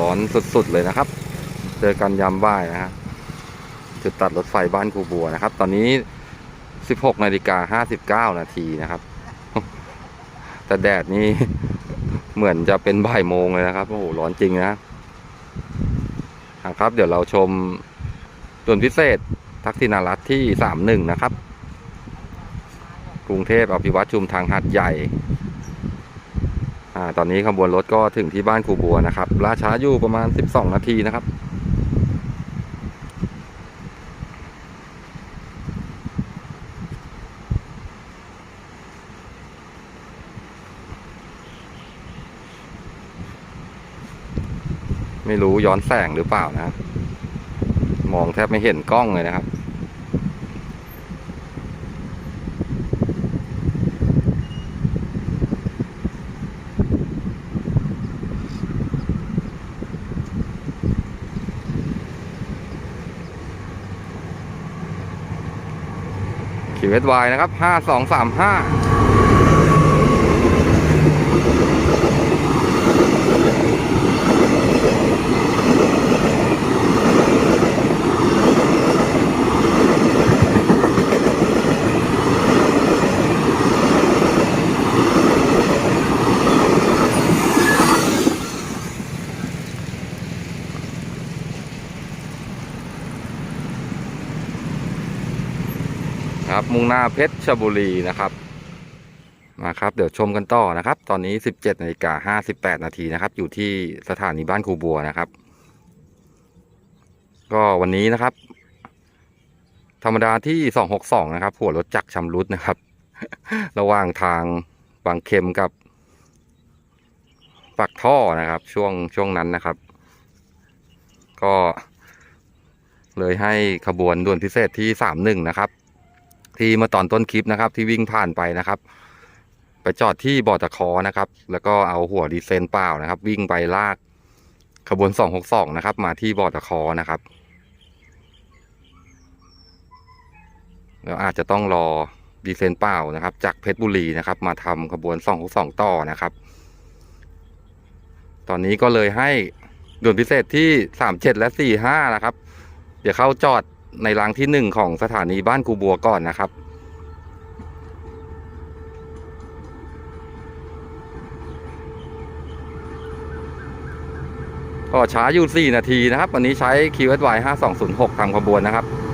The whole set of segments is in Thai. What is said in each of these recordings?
ร้อนสุดๆเลยนะครับ เจอกันยามบ่ายนะฮะจุดตัดรถไฟบ้านครูบัวนะครับ ตอนนี้ 16นาฬิกา59นาทีนะครับ แต่แดดนี่เหมือนจะเป็นบ่ายโมงเลยนะครับโอ้โหร้อนจริงนะครับ เดี๋ยวเราชมส่วนพิเศษทักษิณารัตที่ 31 นะครับ กรุงเทพอภิวัตชุมทางหัดใหญ่ อ่าตอนนี้ขบวนรถก็ถึงที่บ้านครูบัวนะครับราช้าอยู่ประมาณ 12 นาทีนะครับไม่รู้ย้อนแสงหรือเปล่านะ มองแทบไม่เห็นกล้องเลยนะครับ ชีวิตวนะครับ 5235 ครับ มุ่งหน้าเพชรชบุรีนะครับ มาครับ เดี๋ยวชมกันต่อนะครับ ตอนนี้ 17นาฬิกา58นาทีนะครับ อยู่ที่สถานีบ้านครูบัวนะครับ ก็วันนี้นะครับ ธรรมดาที่ 262 นะครับ หัวรถจักรชำรุดนะครับ ระหว่างทางบางเข็มกับปักท่อนะครับ ช่วงช่วงนั้นนะครับ ก็เลยให้ขบวนด่วนพิเศษที่31นะครับ ที่เมื่อตอนต้นคลิปนะครับ ที่วิ่งผ่านไปนะครับ ไปจอดที่บอตะคอนะครับ แล้วก็เอาหัวดีเซนเปล่านะครับ วิ่งไปลากขบวน262นะครับ มาที่บอตะคอนะครับแล้วอาจจะต้องรอดีเซนเปล่านะครับ จากเพชรบุรีนะครับ มาทำขบวน262ต่อนะครับ ตอนนี้ก็เลยให้ด่วนพิเศษที่37และ45นะครับ เดี๋ยวเข้าจอด ในรางที่หนึ่งของสถานีบ้านกูบัวก่อนนะครับ ก็ช้าอยู่ 4 นาทีนะครับ วันนี้ใช้ QSY 5206ทำขบวนนะครับ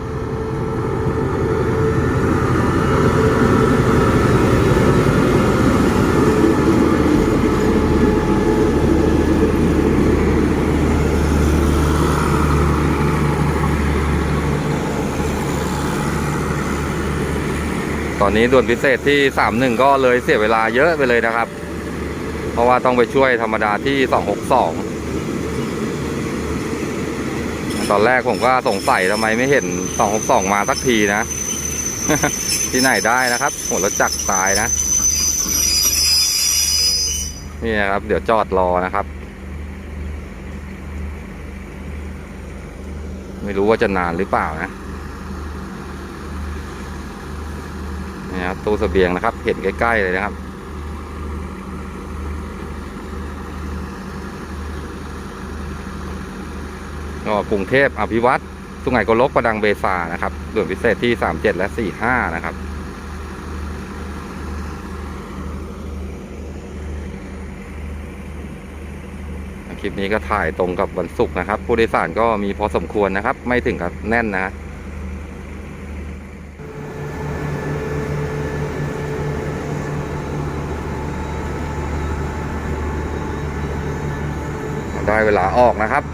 อนนี้ด่วนพิเศษที่31ก็เลยเสียเวลาเยอะไปเลยนะครับ เพราะว่าต้องไปช่วยธรรมดาที่262ตอนแรกผมก็สงสัยทำไมไม่เห็น262มาสักทีนะ ที่ไหนได้นะครับหัวรถจักรตายนะ นี่นะครับ เดี๋ยวจอดรอนะครับ ไม่รู้ว่าจะนานหรือเปล่านะ ครับตู้เสบียงนะครับ เห็นใกล้ๆเลยนะครับ ก็กรุงเทพอภิวัตรสุไหงโกลกประดังเบซานะครับด่วนพิเศษที่ 37 และ 45 นะครับคลิปนี้ก็ถ่ายตรงกับวันศุกร์นะครับ ผู้โดยสารก็มีพอสมควรนะครับ ไม่ถึงกับแน่นนะ ได้เวลาออกนะครับ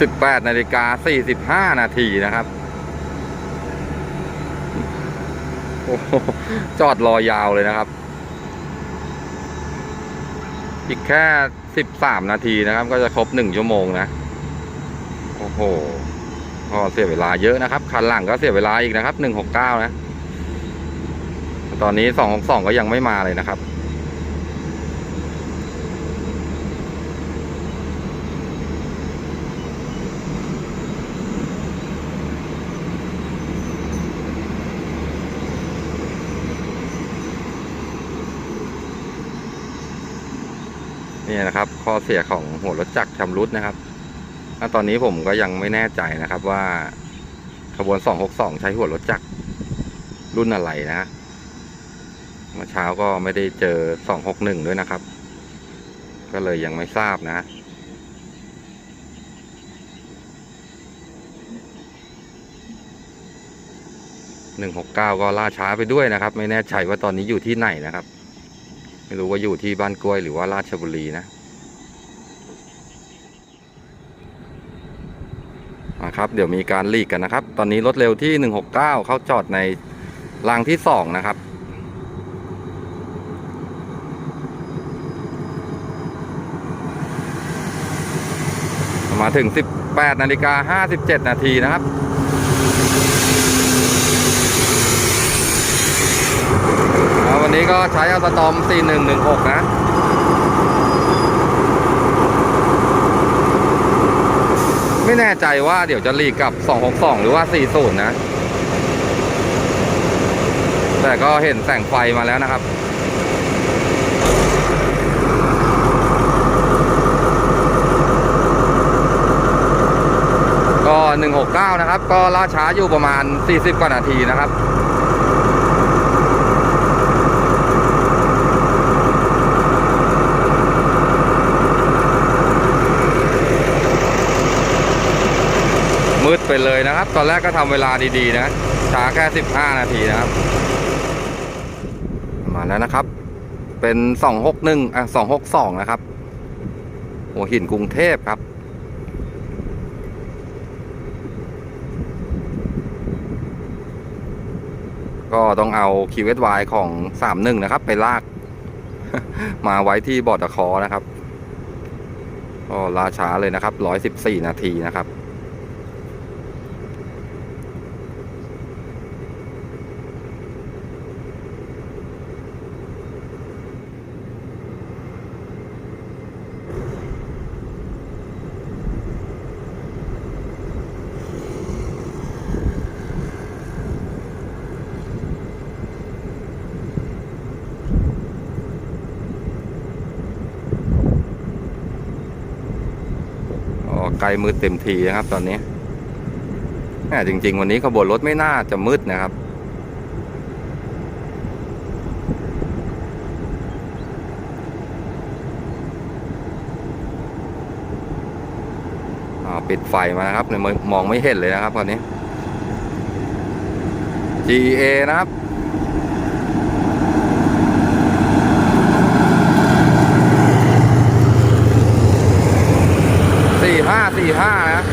สิบแปดนาฬิกาสี่สิบห้านาทีนะครับโอ้โหจอดรอยาวเลยนะครับ อีกแค่สิบสามนาทีนะครับ ก็จะครบหนึ่งชั่วโมงนะ โอ้โห ก็เสียเวลาเยอะนะครับ คันหลังก็เสียเวลาอีกนะครับหนึ่งหกเก้านะ ตอนนี้สองหกสองก็ยังไม่มาเลยนะครับ นี่นะครับ ข้อเสียของหัวรถจักรชำรุดนะครับ ถ้าตอนนี้ผมก็ยังไม่แน่ใจนะครับว่าขบวน 262 ใช้หัวรถจักรรุ่นอะไรนะฮะเมื่อเช้าก็ไม่ได้เจอ 261 ด้วยนะครับ ก็เลยยังไม่ทราบนะหนึ่งหกเก้าก็ล่าช้าไปด้วยนะครับ ไม่แน่ใจว่าตอนนี้อยู่ที่ไหนนะครับ ไม่รู้ว่าอยู่ที่บ้านกล้วยหรือว่าราชบุรีนะ ครับ เดี๋ยวมีการลีกกันนะครับ ตอนนี้รถเร็วที่หนึ่งหกเข้าจอดในรางที่สองนะครับ มาถึง 18นาฬิกา57 นาทีนะครับวันนี้ก็ใช้อัลสตอม 4116 นะ ไม่แน่ใจว่าเดี๋ยวจะรีกกับ 262 หรือว่า 40 นะ แต่ก็เห็นแสงไฟมาแล้วนะครับ ก็ 169 นะครับ ก็ล่าช้าอยู่ประมาณ 40 กว่านาทีนะครับ ไปเลยนะครับ ตอนแรกก็ทำเวลาดีๆนะช้าแค่ 15 นาทีนะครับ มาแล้วนะครับ เป็น 261อะ262 นะครับ หัวหินกรุงเทพครับก็ต้องเอา QSY ของ31นะครับ ไปลาก มาไว้ที่บอร์ดคอนะครับก็ราช้าเลยนะครับ114นาทีนะครับ กลมืดเต็มทีนะครับ ตอนนี้แหม่จริง ๆ วันนี้ขบวนรถไม่น่าจะมืดนะครับอ่าปิดไฟมานะครับเนี่ยมองไม่เห็นเลยนะครับตอนนี้ GA นะครับ สี่ ห้านะ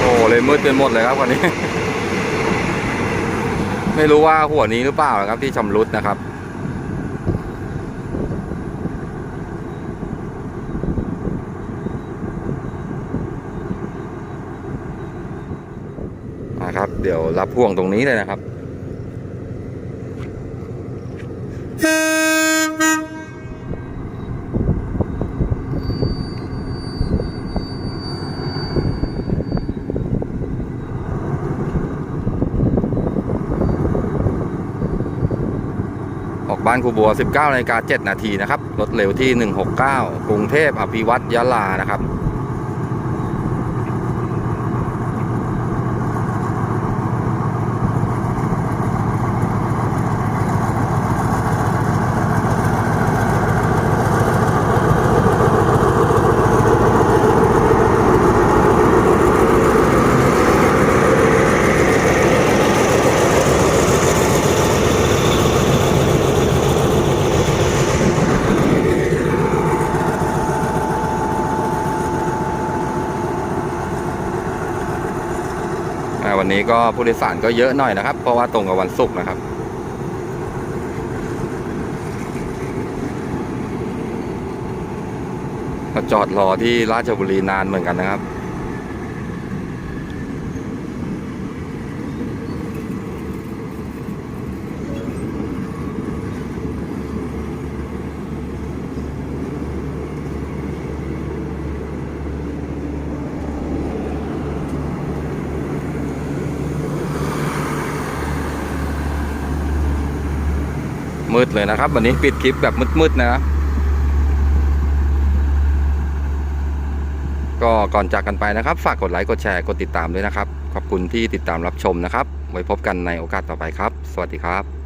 โอ้เลยมืดเป็นหมดเลยครับวันนี้ ไม่รู้ว่าหัวนี้หรือเปล่านะครับที่ชำรุดนะครับนะครับ เดี๋ยวรับพ่วงตรงนี้เลยนะครับ ออกบ้านครูบัว 19นาฬิกา7นาทีนะครับ รถเร็วที่ 169 กรุงเทพอภิวัตยะลานะครับ วันนี้ก็ผู้โดยสารก็เยอะหน่อยนะครับ เพราะว่าตรงกับวันศุกร์นะครับ ก็จอดรอที่ราชบุรีนานเหมือนกันนะครับ มืดเลยนะครับ วันนี้ปิดคลิปแบบมืดๆนะก็ก่อนจากกันไปนะครับ ฝากกดไลค์กดแชร์กดติดตามด้วยนะครับ ขอบคุณที่ติดตามรับชมนะครับ ไว้พบกันในโอกาสต่อไปครับ สวัสดีครับ